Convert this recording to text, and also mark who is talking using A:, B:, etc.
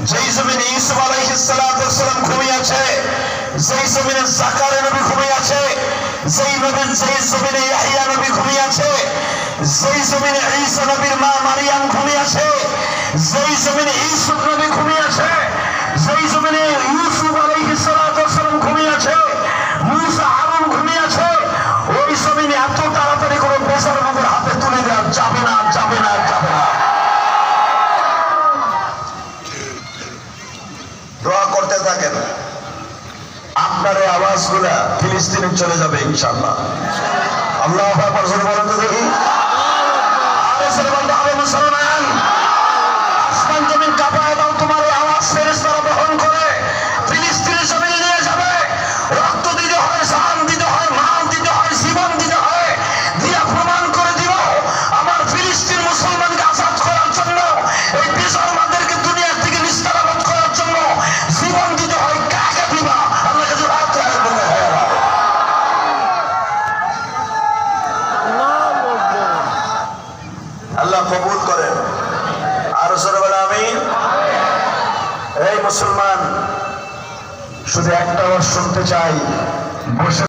A: যেই জমিনে ইসুফ আলাইহিসসালাম ঘুমিয়ে আছে যেই জমিনে জাকারে নবী ঘুমিয়ে আছে যেই নবী যেই জমিনে ইয়াহিয়া নবী ঘুমিয়ে আছে যেই জমিনে ঈসা নবীর মা মারিয়াম ঘুমিয়ে আছে যেই জমিনে ইউসুফ নবী ঘুমিয়ে দোয়া কেন? আপনার আওয়াজ আওয়াজগুলা ফিলিস্তিনে চলে যাবে ইনশাল্লাহ আল্লাহ বলেন তো দেখি। আল্লাহ কবুল করেন। আরও সরে আমি এই মুসলমান শুধু একটা বার শুনতে চাই বসে